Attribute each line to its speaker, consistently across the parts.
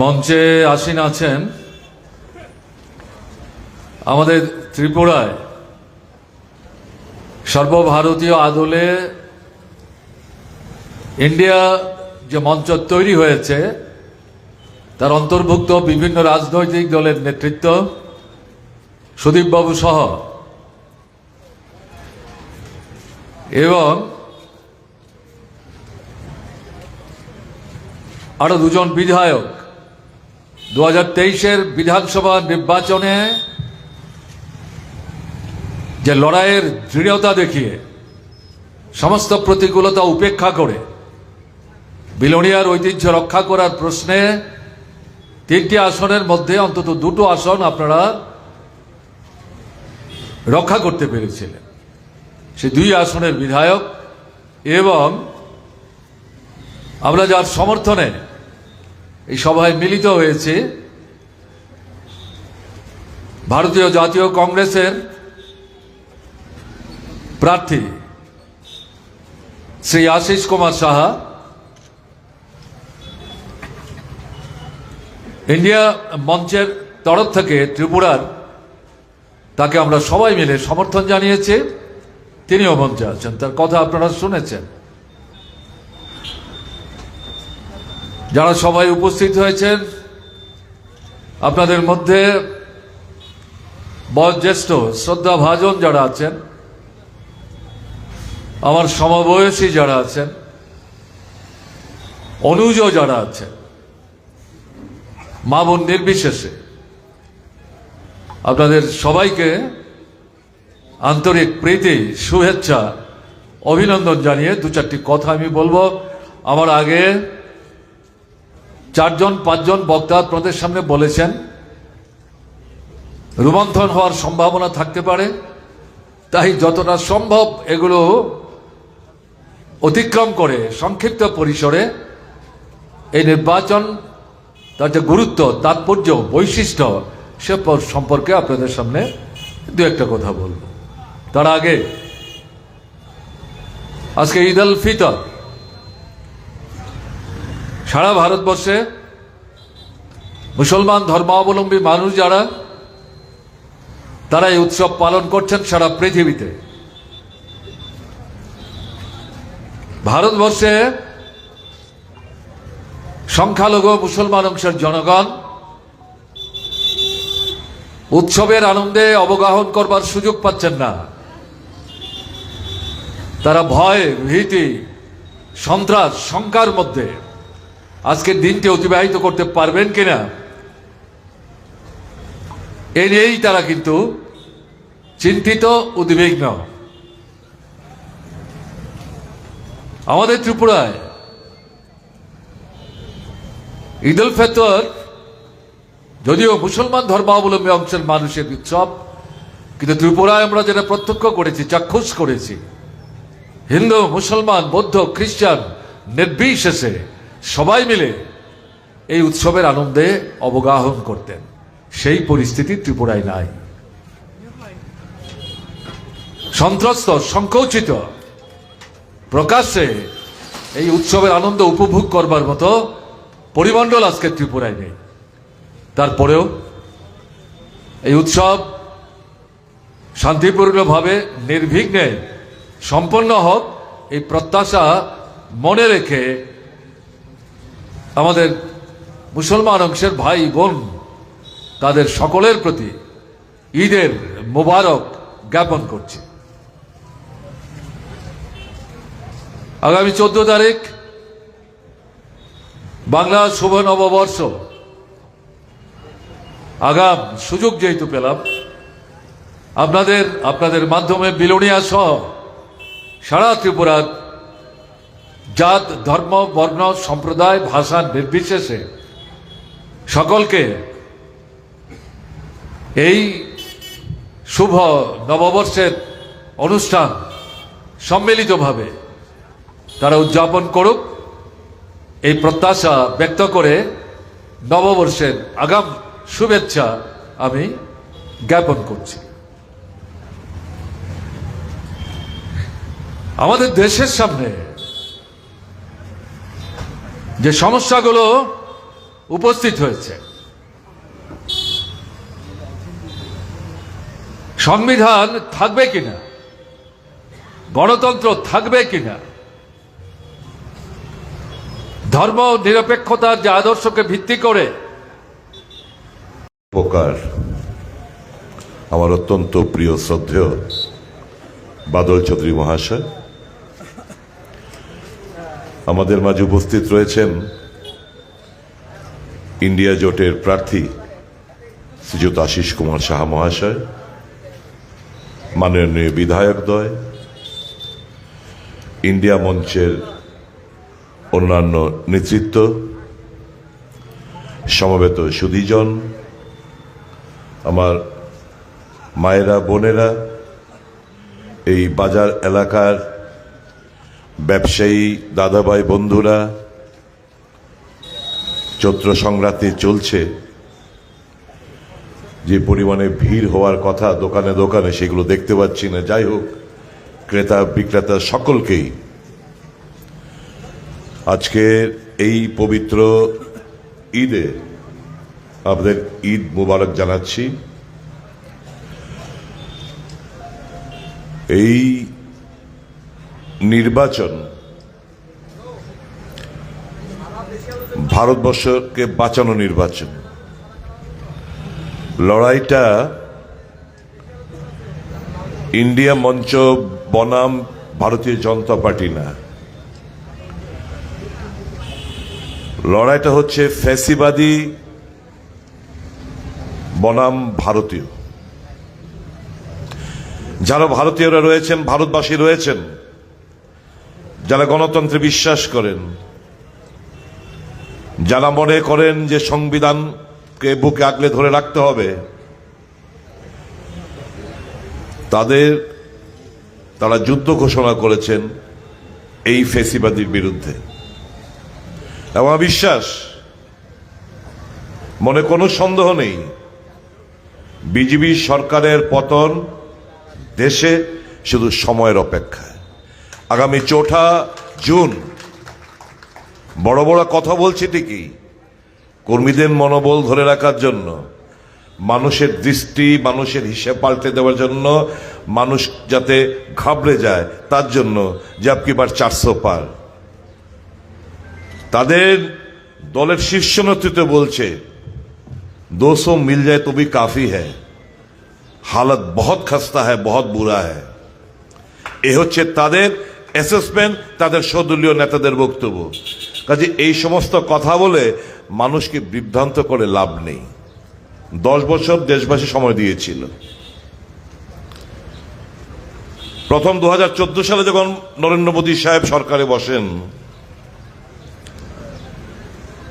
Speaker 1: মঞ্চে আসীন আছেন আমাদের ত্রিপুরায় সর্বভারতীয় আদলে ইন্ডিয়া যে মঞ্চ তৈরি হয়েছে, তার অন্তর্ভুক্ত বিভিন্ন রাজনৈতিক দলের নেতৃত্ব, সুদীপবাবু সহ। এবং আরও দুজন বিধায়ক। দু হাজার তেইশের বিধানসভা নির্বাচনে যে লড়াইয়ের দৃঢ়তা দেখিয়ে, সমস্ত প্রতিকূলতা উপেক্ষা করে, বিলোনিয়ার ঐতিহ্য রক্ষা করার প্রশ্নে তিনটি আসনের মধ্যে অন্তত দুটো আসন আপনারা রক্ষা করতে পেরেছিলেন। সে দুই আসনের বিধায়ক এবং আমরা যার সমর্থনে এই সভায় মিলিত হয়েছে ভারতীয় জাতীয় কংগ্রেসের প্রার্থী শ্রী আশিস কুমার সাহা, ইন্ডিয়া মঞ্চের তরফ থেকে ত্রিপুরার, তাকে আমরা সবাই মিলে সমর্থন জানিয়েছি। তিনিও মঞ্চে আছেন। তার কথা আপনারা শুনেছেন। যারা সবাই উপস্থিত হয়েছেন, আপনাদের মধ্যে বয়োজ্যেষ্ঠ শ্রদ্ধা ভাজন যারা আছেন, আমার সমবয়সী যারা আছেন, অনুজ যারা আছেন, মা বোন নির্বিশেষে, আপনাদের সবাইকে আন্তরিক প্রীতি, শুভেচ্ছা, অভিনন্দন জানিয়ে দু চারটি কথা আমি বলব। আমার আগে চারজন, পাঁচজন বক্তা আপনাদের সামনে বলেছেন রুমন্থন হওয়ার সম্ভাবনা থাকতে পারে, তাই যতটা সম্ভব এগুলো অতিক্রম করে সংক্ষিপ্ত পরিসরে এই নির্বাচন, তার যে গুরুত্ব, তাৎপর্য, বৈশিষ্ট্য, সে সম্পর্কে আপনাদের সামনে দু একটা কথা বলব। তার আগে, আজকে ঈদ আল ফিতর। সারা ভারতবর্ষে মুসলমান ধর্মাবলম্বী মানুষ যারা, তারা এই উৎসব পালন করছেন সারা পৃথিবীতে। ভারতবর্ষে সংখ্যালঘু মুসলমান অংশের জনগণ উৎসবের আনন্দে অবগাহন করবার সুযোগ পাচ্ছেন না। তারা ভয়, ভীতি, সন্ত্রাস, শঙ্কার মধ্যে আজকের দিনটি অতিবাহিত করতে পারবেন কিনা? এ নিয়েই তারা কিন্তু চিন্তিত, উদ্বিগ্ন। আমাদের ত্রিপুরায় ঈদ উল ফেতর, যদিও মুসলমান ধর্মাবলম্বী অংশের মানুষের উৎসব, কিন্তু ত্রিপুরায় আমরা যেটা প্রত্যক্ষ করেছি, চাক্ষুষ করেছি, হিন্দু, মুসলমান, বৌদ্ধ, খ্রিস্টান, নির্বিশেষে সবাই মিলে এই উৎসবের আনন্দে অবগাহন করতেন। সেই পরিস্থিতি ত্রিপুরায় নাই। সন্ত্রস্ত, সংকোচিত প্রকাশ্যে এই উৎসবের আনন্দ উপভোগ করবার মতো পরিমণ্ডল আজকে ত্রিপুরায় নেই। তারপরেও এই উৎসব শান্তিপূর্ণভাবে নির্বিঘ্নে সম্পন্ন হোক এই প্রত্যাশা মনে রেখে আমাদের মুসলমান অংশের ভাই বোন, তাদের সকলের প্রতি ঈদের মোবারক জ্ঞাপন করছে। আগামী চোদ্দ তারিখ বাংলা শুভ নববর্ষ। আগাম সুযোগ যেহেতু পেলাম, আপনাদের আপনাদের মাধ্যমে বিলোনিয়া সহ সারা ত্রিপুরার জাত, ধর্ম, বর্ণ, সম্প্রদায়, ভাষা নির্বিশেষে সকলকে এই শুভ নববর্ষের অনুষ্ঠান সম্মিলিতভাবে তারা উদযাপন করুক। এই প্রত্যাশা ব্যক্ত করে নববর্ষের আগাম শুভেচ্ছা আমি জ্ঞাপন করছি। আমাদের দেশের সামনে যে সমস্যাগুলো উপস্থিত হয়েছে। সংবিধান থাকবে কিনা? গণতন্ত্র থাকবে কিনা? ধর্ম নিরপেক্ষতার যে আদর্শকে ভিত্তি করে
Speaker 2: উপকার আমার অত্যন্ত প্রিয় শ্রদ্ধেয় বাদল চৌধুরী মহাশয় আমাদের মাঝে উপস্থিত রয়েছেন ইন্ডিয়া জোটের প্রার্থী শ্রীযুত আশিস কুমার সাহা মহাশয়, মাননীয় বিধায়ক বিধায়কদ্বয় ইন্ডিয়া মঞ্চের অন্যান্য নেতৃত্ব, সমবেত সুধীজন, আমার মায়েরা, বোনেরা, এই বাজার এলাকার ব্যবসায়ী, দাদাভাই, বন্ধুরা, চৈত্র সংক্রান্তি চলছে। যে পরিমাণে ভিড় হওয়ার কথা দোকানে দোকানে সেগুলো দেখতে পাচ্ছি না। যাই হোক, ক্রেতা, বিক্রেতা সকলকেই আজকের এই পবিত্র ঈদে আপনাদের ঈদ মুবারক জানাচ্ছি। এই নির্বাচন ভারতবর্ষকে বাঁচানো নির্বাচন। লড়াইটা ইন্ডিয়া মঞ্চ বনাম ভারতীয় জনতা পার্টি না। লড়াইটা হচ্ছে ফ্যাসিবাদী বনাম ভারতীয়। যারা ভারতীয়রা রয়েছেন, ভারতবাসী রয়েছেন যারা গণতন্ত্রে বিশ্বাস করেন, যারা মনে করেন যে সংবিধানকে বুকে আগলে ধরে রাখতে হবে, তাদের, তারা যুদ্ধ ঘোষণা করেছেন এই ফেসিবাদীর বিরুদ্ধে। আমার বিশ্বাস, মনে কোনো সন্দেহ নেই বিজেপি সরকারের পতন দেশে শুধু সময়ের অপেক্ষায়। আগামী চৌঠা জুন। বড় বড় কথা বলছি ঠিকই। কর্মীদের মনোবল ধরে রাখার জন্য, মানুষের দৃষ্টি, মানুষের হিসেব পাল্টে দেওয়ার জন্য, মানুষ যাতে ঘাবড়ে যায়, তার জন্য জ্যাপকি বার চারশো পার। তাদের দলের শীর্ষ নেতৃত্বে বলছে দোষো মিল যায় তবি কাফি হ্যাঁ হালত বহুত খাস্তা হ্যাঁ বহত বুরা হ্যাঁ এ হচ্ছে তাদের অ্যাসেসমেন্ট তাদের সদলীয় নেতাদের বক্তব্য। কাজে এই সমস্ত কথা বলে মানুষকে বিভ্রান্ত করে লাভ নেই। দশ বছর দেশবাসী সময় দিয়েছিল। প্রথম দুহাজার চোদ্দ সালে যখন নরেন্দ্র মোদী সাহেব সরকারে বসেন,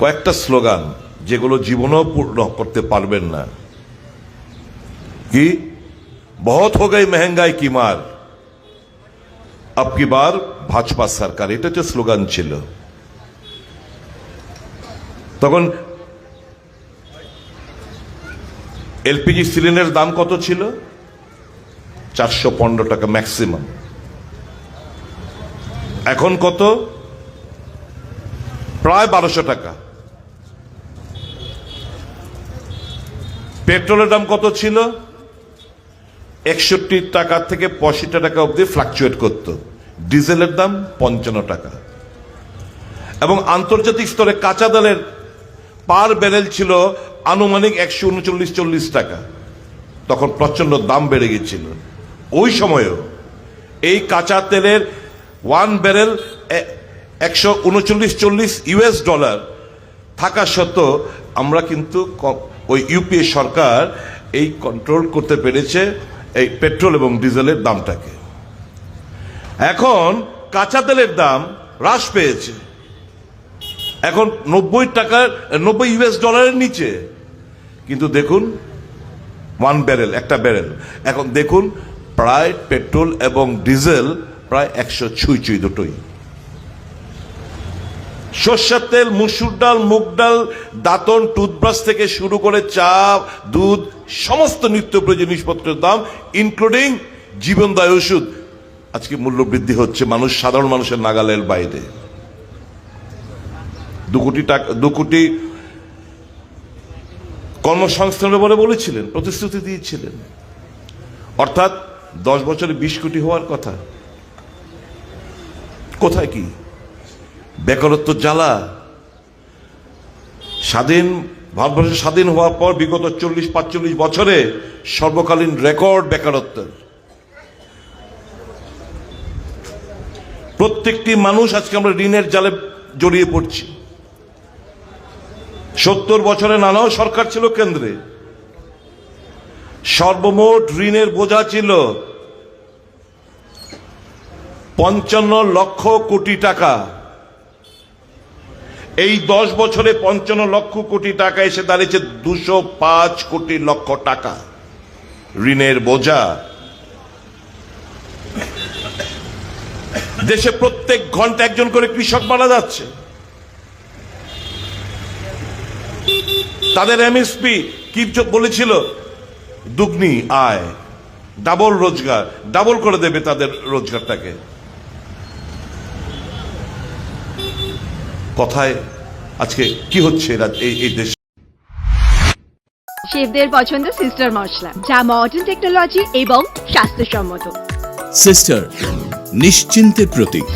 Speaker 2: কয়েকটা স্লোগান যেগুলো জীবনেও পূর্ণ করতে পারবেন না। কি? বহুত হো গই মেহেঙ্গাই কি মার? আব কি বার ভাজপা সরকার, এটা হচ্ছে স্লোগান ছিল। তখন এলপিজি সিলিন্ডারের দাম কত ছিল? চারশো পনেরো টাকা ম্যাক্সিমাম। এখন কত? প্রায় বারোশো টাকা। পেট্রোলের দাম কত ছিল? একষট্টি টাকা থেকে পঁয়ষট্টি টাকা অবধি ফ্লাকচুয়েট করত। ডিজেলের দাম পঞ্চান্ন টাকা। এবং আন্তর্জাতিক স্তরে কাঁচা তেলের পার ব্যারেল ছিল আনুমানিক একশো উনচল্লিশ, চল্লিশ টাকা। তখন প্রচণ্ড দাম বেড়ে গেছিল। ওই সময়েও এই কাঁচা তেলের ওয়ান ব্যারেল একশো উনচল্লিশ, চল্লিশ ইউএস ডলার থাকা সত্ত্বেও আমরা কিন্তু ওই ইউপিএ সরকার এই কন্ট্রোল করতে পেরেছে। এই পেট্রোল এবং ডিজেলের দামটাকে। এখন কাঁচা তেলের দাম হ্রাস পেয়েছে। এখন নব্বই টাকার নব্বই ইউএস ডলারের নিচে। কিন্তু দেখুন ওয়ান ব্যারেল একটা ব্যারেল এখন দেখুন, প্রায় পেট্রোল এবং ডিজেল প্রায় একশো ছুঁই ছুঁই দুটোই। সর্ষের তেল, মুসুর ডাল, মুগ ডাল, দাঁতন, টুথব্রাশ থেকে শুরু করে চা, দুধ সমস্ত নিত্য প্রয়োজনীয় জিনিসপত্রের দাম ইনক্লুডিং জীবনদায় ওষুধ। আজকে মূল্য বৃদ্ধি হচ্ছে মানুষ, সাধারণ মানুষের নাগালের বাইরে। দু কোটি টাকা, দু কোটি কর্মসংস্থানের ব্যাপারে বলেছিলেন, প্রতিশ্রুতি দিয়েছিলেন। অর্থাৎ দশ বছরে বিশ কোটি হওয়ার কথা। কোথায় কি? বেকারত্ব জ্বালা, স্বাধীন ভারতবর্ষ স্বাধীন হওয়ার পর বিগত চল্লিশ, পাঁচচল্লিশ বছরে সর্বকালীন রেকর্ড বেকারত্বের। প্রত্যেকটি মানুষ আজকে আমরা ঋণের জালে জড়িয়ে পড়ছি। সত্তর বছরে নানাও সরকার ছিল কেন্দ্রে। সর্বমোট ঋণের বোঝা ছিল পঞ্চান্ন লক্ষ কোটি টাকা। এই দশ বছরে পঞ্চান্ন লক্ষ কোটি টাকা এসে দাঁড়িয়েছে দুশো পাঁচ কোটি লক্ষ টাকা। ঋণের বোঝা। দেশে প্রত্যেক ঘণ্টা একজন করে কৃষক মারা যাচ্ছে। তাদের এমএসপি কি বলেছিল, দুগ্নি আয়, ডাবল রোজগার, ডাবল করে দেবে তাদের রোজগারটাকে। কথায় আজকে কি হচ্ছে এই এই দেশে
Speaker 3: শেফদের পছন্দ সিস্টার মশলা যা মডার্ন টেকনোলজি এবং স্বাস্থ্যসম্মত।
Speaker 4: সিস্টার নিশ্চিন্তের প্রতীক।